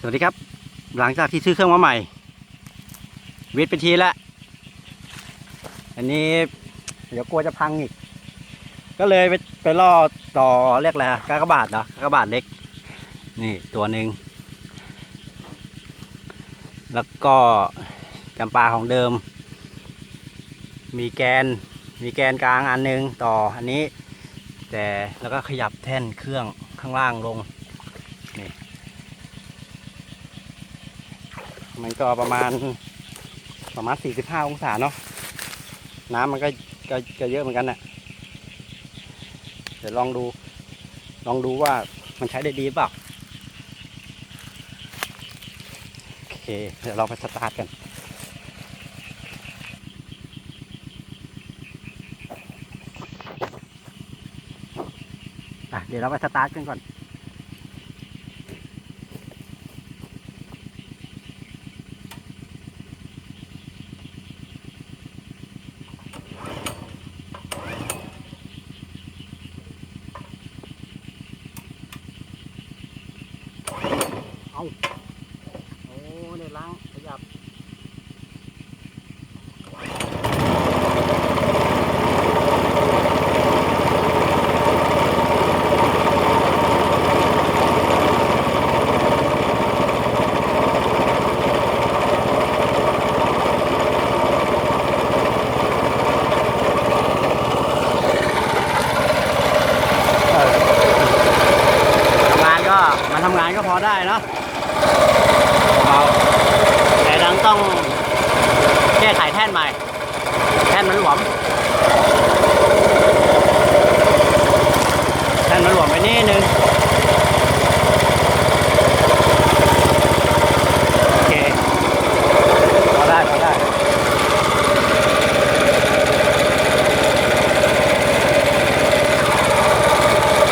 สวัสดีครับ หลังจากที่ซื้อเครื่องมาใหม่วิทย์ไปทีแล้ว อันนี้เดี๋ยวกลัวจะพังอีก ก็เลยไปไปล่อต่อเรียกอะไรอะกากบาทเหรอกากบาทเล็ก นี่ตัวหนึ่ง แล้วก็จำปาของเดิม มีแกน มีแกนกลางอันหนึงต่ออันนี้ แต่แล้วก็ขยับแท่นเครื่องข้างล่างลง นี่ มันก็ประมาณประมาณ 45 องศาเนาะ น้ำมันก็ก็ก็เยอะเหมือนกันน่ะ เดี๋ยวลองดู ลองดูว่ามันใช้ได้ดีเปล่าโอเค เดี๋ยวเราไปสตาร์ทกันเดี๋ยวเราไปสตาร์ทกันก่อน เอาโอ้เนี่ยล้างขยับทำงานก็มันทำงานก็พอได้เนาะ เบาแต่ดังต้องแก้ไขแท่นใหม่ แท่นมันหลวม แท่นมันหลวมไปนิดนึง